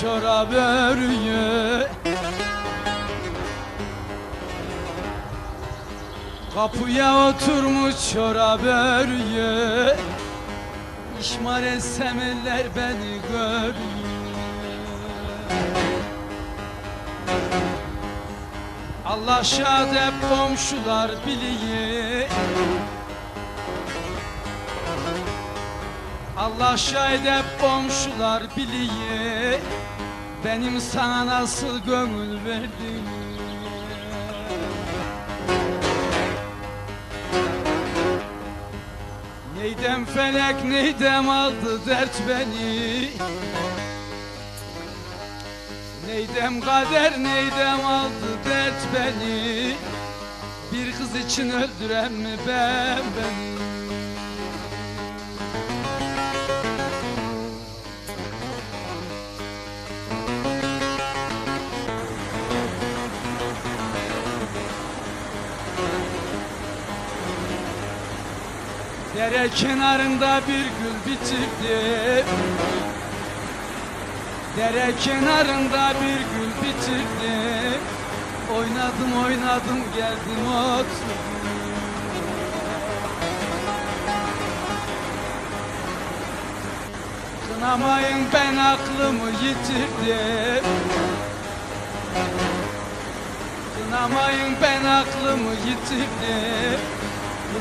çorap örüyor. Kapıya oturmuş çorap örüyor. İşmar etsem eller beni görüyor. Allah şad hep komşular biliyor Allah şahit hep komşular biliyor. Benim sana nasıl gönül verdim? Neydem felek neydem aldı dert beni? Neydem kader neydem aldı dert beni? Bir kız için öldüren mi ben beni Dere kenarında bir gül bitirdim Dere kenarında bir gül bitirdim Oynadım oynadım geldim oturdum Kınamayın ben aklımı yitirdim. Kınamayın ben aklımı yitirdim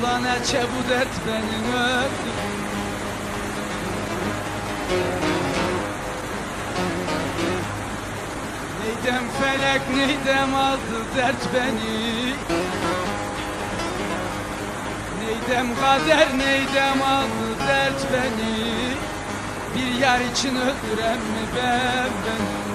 Ulan eçe bu dert beni öldü Neydem felek neydem aldı dert beni. Neydem kader neydem aldı dert beni. Bir yar için öldüren mi ben beni